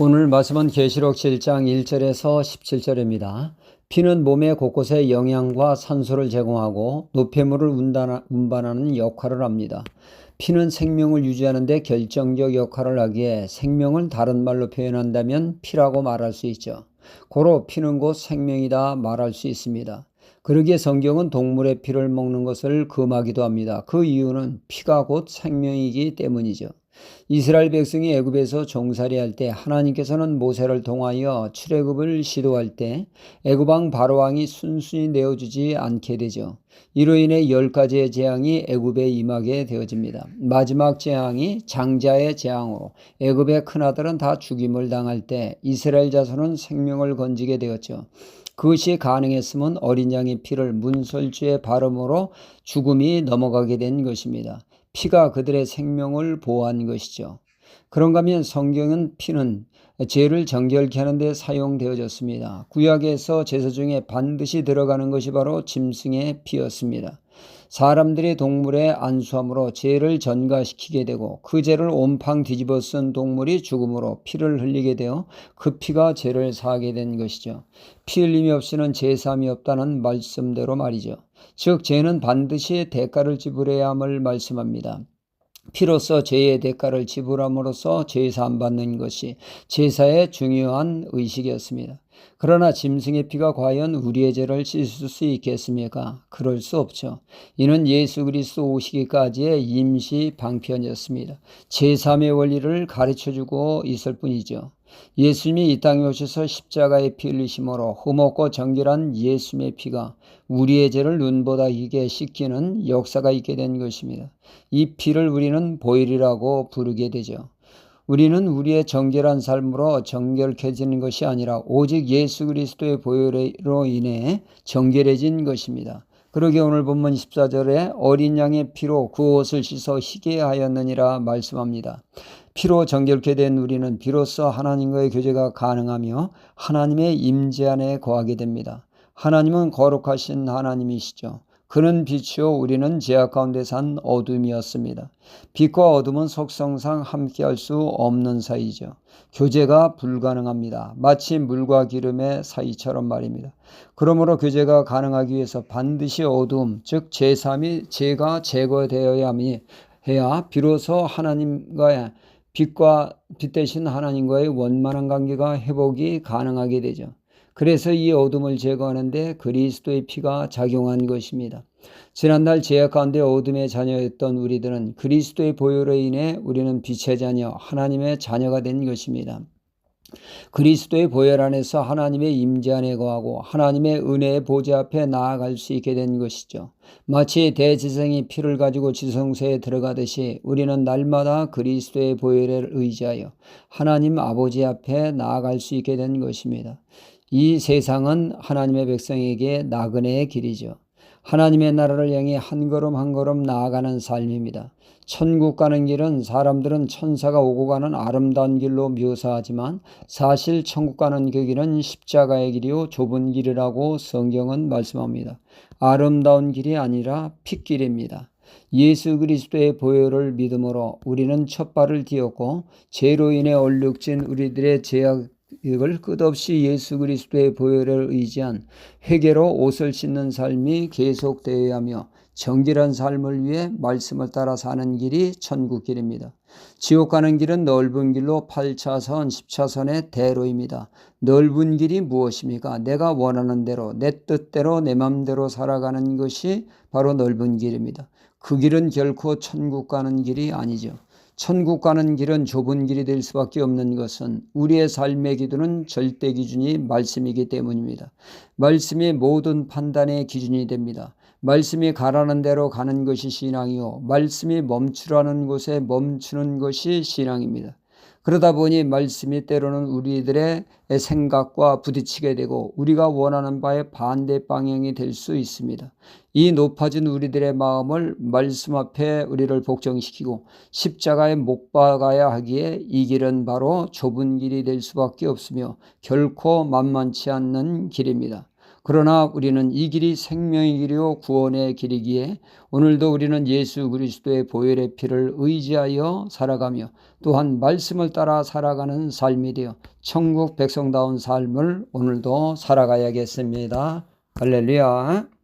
오늘 말씀은 계시록 7장 1절에서 17절입니다. 피는 몸의 곳곳에 영양과 산소를 제공하고 노폐물을 운반하는 역할을 합니다. 피는 생명을 유지하는 데 결정적 역할을 하기에 생명을 다른 말로 표현한다면 피라고 말할 수 있죠. 고로 피는 곧 생명이다 말할 수 있습니다. 그러기에 성경은 동물의 피를 먹는 것을 금하기도 합니다. 그 이유는 피가 곧 생명이기 때문이죠. 이스라엘 백성이 애굽에서 종살이할 때 하나님께서는 모세를 통하여 출애굽을 시도할 때 애굽 왕 바로 왕이 순순히 내어주지 않게 되죠. 이로 인해 열 가지의 재앙이 애굽에 임하게 되어집니다. 마지막 재앙이 장자의 재앙으로 애굽의 큰아들은 다 죽임을 당할 때 이스라엘 자손은 생명을 건지게 되었죠. 그것이 가능했으면 어린 양의 피를 문설주의 발음으로 죽음이 넘어가게 된 것입니다. 피가 그들의 생명을 보호한 것이죠. 그런가 하면 성경은 피는 죄를 정결케 하는 데 사용되어졌습니다. 구약에서 제사 중에 반드시 들어가는 것이 바로 짐승의 피였습니다. 사람들이 동물의 안수함으로 죄를 전가시키게 되고 그 죄를 온팡 뒤집어 쓴 동물이 죽음으로 피를 흘리게 되어 그 피가 죄를 사하게 된 것이죠. 피 흘림이 없이는 제삼이 없다는 말씀대로 말이죠. 즉 죄는 반드시 대가를 지불해야 함을 말씀합니다. 피로써 죄의 대가를 지불함으로써 제사 받는 것이 제사의 중요한 의식이었습니다. 그러나 짐승의 피가 과연 우리의 죄를 씻을 수 있겠습니까? 그럴 수 없죠. 이는 예수 그리스도 오시기까지의 임시 방편이었습니다. 제3의 원리를 가르쳐 주고 있을 뿐이죠. 예수님이 이 땅에 오셔서 십자가의 피 흘리심으로 흠없고 정결한 예수님의 피가 우리의 죄를 눈보다 이게 씻기는 역사가 있게 된 것입니다. 이 피를 우리는 보일이라고 부르게 되죠. 우리는 우리의 정결한 삶으로 정결해지는 것이 아니라 오직 예수 그리스도의 보혈로 인해 정결해진 것입니다. 그러게 오늘 본문 14절에 어린 양의 피로 그 옷을 씻어 희게 하였느니라 말씀합니다. 피로 정결케 된 우리는 비로소 하나님과의 교제가 가능하며 하나님의 임재 안에 거하게 됩니다. 하나님은 거룩하신 하나님이시죠. 그는 빛이요 우리는 제약 가운데 산 어둠이었습니다. 빛과 어둠은 속성상 함께할 수 없는 사이죠. 교제가 불가능합니다. 마치 물과 기름의 사이처럼 말입니다. 그러므로 교제가 가능하기 위해서 반드시 어둠, 즉 제3이 죄가 제거되어야 하니 해야 비로소 하나님과의 빛과 빛 대신 하나님과의 원만한 관계가 회복이 가능하게 되죠. 그래서 이 어둠을 제거하는데 그리스도의 피가 작용한 것입니다. 지난날 제약 가운데 어둠의 자녀였던 우리들은 그리스도의 보혈로 인해 우리는 빛의 자녀, 하나님의 자녀가 된 것입니다. 그리스도의 보혈 안에서 하나님의 임재 안에 거하고 하나님의 은혜의 보좌 앞에 나아갈 수 있게 된 것이죠. 마치 대지성이 피를 가지고 지성소에 들어가듯이 우리는 날마다 그리스도의 보혈을 의지하여 하나님 아버지 앞에 나아갈 수 있게 된 것입니다. 이 세상은 하나님의 백성에게 나그네의 길이죠. 하나님의 나라를 향해 한 걸음 한 걸음 나아가는 삶입니다. 천국 가는 길은 사람들은 천사가 오고 가는 아름다운 길로 묘사하지만 사실 천국 가는 그 길은 십자가의 길이요 좁은 길이라고 성경은 말씀합니다. 아름다운 길이 아니라 핏길입니다. 예수 그리스도의 보혈을 믿음으로 우리는 첫 발을 띄었고 죄로 인해 얼룩진 우리들의 죄악 이걸 끝없이 예수 그리스도의 보혈을 의지한 회개로 옷을 씻는 삶이 계속되어야 하며 정결한 삶을 위해 말씀을 따라 사는 길이 천국 길입니다. 지옥 가는 길은 넓은 길로 8차선, 10차선의 대로입니다. 넓은 길이 무엇입니까? 내가 원하는 대로, 내 뜻대로, 내 맘대로 살아가는 것이 바로 넓은 길입니다. 그 길은 결코 천국 가는 길이 아니죠. 천국 가는 길은 좁은 길이 될 수밖에 없는 것은 우리의 삶의 기도는 절대 기준이 말씀이기 때문입니다. 말씀이 모든 판단의 기준이 됩니다. 말씀이 가라는 대로 가는 것이 신앙이요. 말씀이 멈추라는 곳에 멈추는 것이 신앙입니다. 그러다 보니 말씀이 때로는 우리들의 생각과 부딪히게 되고 우리가 원하는 바의 반대 방향이 될 수 있습니다. 이 높아진 우리들의 마음을 말씀 앞에 우리를 복정시키고 십자가에 못 박아야 하기에 이 길은 바로 좁은 길이 될 수밖에 없으며 결코 만만치 않는 길입니다. 그러나 우리는 이 길이 생명의 길이요 구원의 길이기에 오늘도 우리는 예수 그리스도의 보혈의 피를 의지하여 살아가며 또한 말씀을 따라 살아가는 삶이 되어 천국 백성다운 삶을 오늘도 살아가야겠습니다. 할렐루야.